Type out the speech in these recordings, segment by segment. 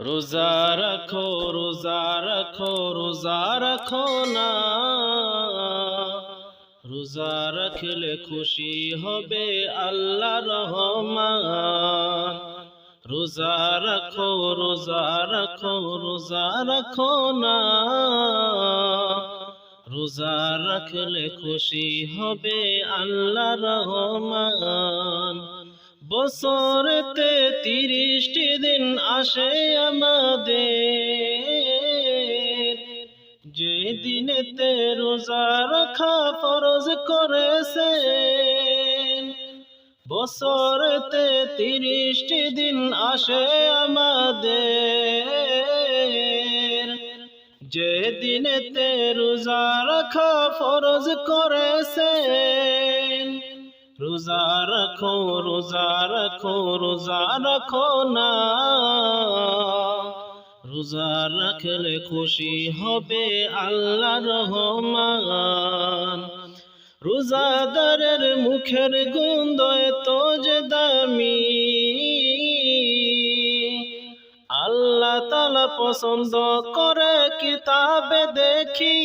রোজা রাখো রোজা রাখো রোজা রাখো না। রোজা রাখলে খুশি হবে আল্লাহ রহমান। রোজা রাখো রোজা রাখো রোজা রাখো না। রোজা রাখলে খুশি হবে আল্লাহ রহমান। বছরেতে তিরিশটি দিন আসে আমাদের। যে দিনেতে রোজা রাখা ফরজ করেছেন, বছরেতে তিরিশটি দিন আসে আমাদের। যে দিনেতে রোজা রাখা ফরজ করেছেন রোজা রাখো রোজা রাখো রোজা রাখো না। রোজা রাখলে খুশি হবে আল্লাহ রহমান। রোজাদারের মুখের গন্ধ এত যে দামি। আল্লাহ তালা পছন্দ করে কিতাবে দেখি।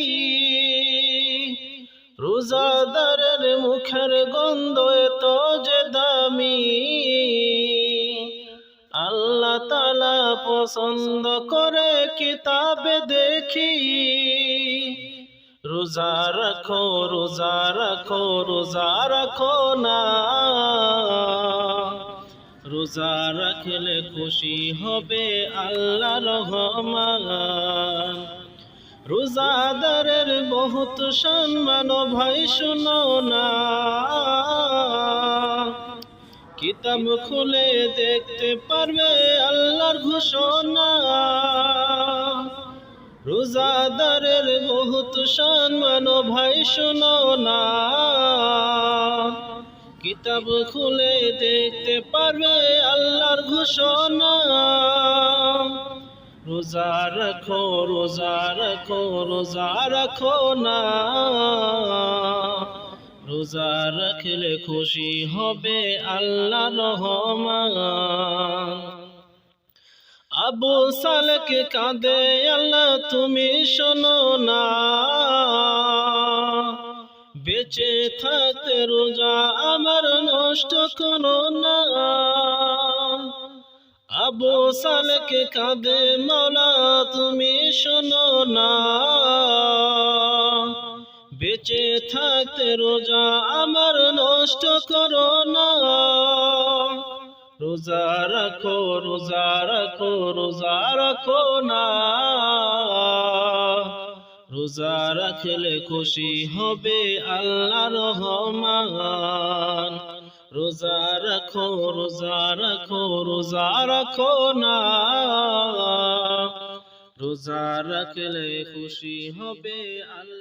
রোজাদারের মুখের গন্ধ এত যে দামি। আল্লাহ তালা পছন্দ করে কিতাবে দেখি। রোজা রাখো রোজা রাখো রোজা রাখো না। রোজা রাখলে খুশি হবে আল্লাহ রহমান রোজাদারের বহুত সম্মান, ভাই শুনো না। কিতাব খুলে দেখতে পারবে আল্লাহর ঘোষণা। রোজাদারের বহুত সম্মান, ভাই শুনো না। কিতাব খুলে দেখতে পারবে আল্লাহর ঘোষণা। রোজা রাখো রোজা রাখো রোজা রাখো না। রোজা রাখলে খুশি হবে আল্লাহ রহমান আবু সালকে কাঁদে, আল্লাহ তুমি শোনো না। বেঁচে থাকতে রোজা আমার নষ্ট করো না। আবু সালকে কাঁদে, মাওলা তুমি শোনো না। বেঁচে থাকতে রোজা আমার নষ্ট করো না। রোজা রাখো রোজা রাখো রোজা রাখো না। রোজা রাখলে খুশি হবে আল্লাহ রহমান। রোজা রাখো রোজা রাখো রোজা রাখো না। রোজা রাখলে খুশি হবে আল্লাহ।